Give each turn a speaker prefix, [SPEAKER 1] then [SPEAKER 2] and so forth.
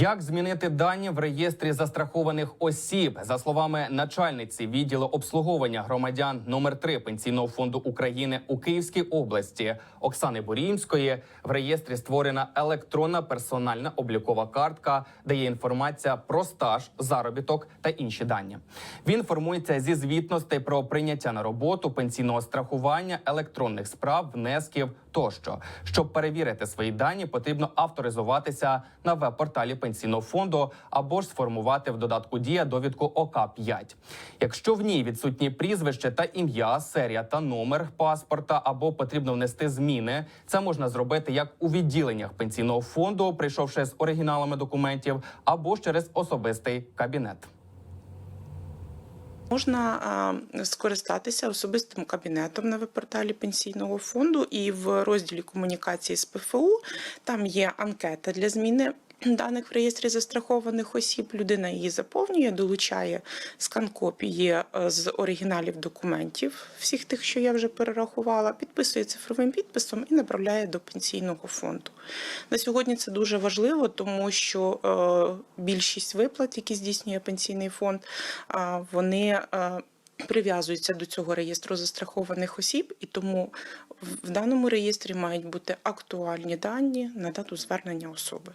[SPEAKER 1] Як змінити дані в реєстрі застрахованих осіб? За словами начальниці відділу обслуговування громадян номер 3 пенсійного фонду України у Київській області Оксани Бурімської, в реєстрі створена електронна персональна облікова картка, де є інформація про стаж, заробіток та інші дані. Він формується зі звітностей про прийняття на роботу пенсійного страхування, електронних справ, внесків тощо. Щоб перевірити свої дані, потрібно авторизуватися на веб-порталі пенсійного фонду або ж сформувати в додатку Дія довідку ОК 5 Якщо в ній відсутні прізвище та ім'я, серія та номер паспорта, або потрібно внести зміни, це можна зробити як у відділеннях пенсійного фонду, прийшовши з оригіналами документів, або ж через особистий кабінет.
[SPEAKER 2] Можна скористатися особистим кабінетом на веб-порталі пенсійного фонду і в розділі комунікації з ПФУ там є анкета для зміни. Даних в реєстрі застрахованих осіб людина її заповнює, долучає скан копії е, з оригіналів документів, всіх тих, що я вже перерахувала, підписує цифровим підписом і направляє до пенсійного фонду. На сьогодні це дуже важливо, тому що е, більшість виплат, які здійснює пенсійний фонд, вони е, прив'язуються до цього реєстру застрахованих осіб, і тому в даному реєстрі мають бути актуальні дані на дату звернення особи.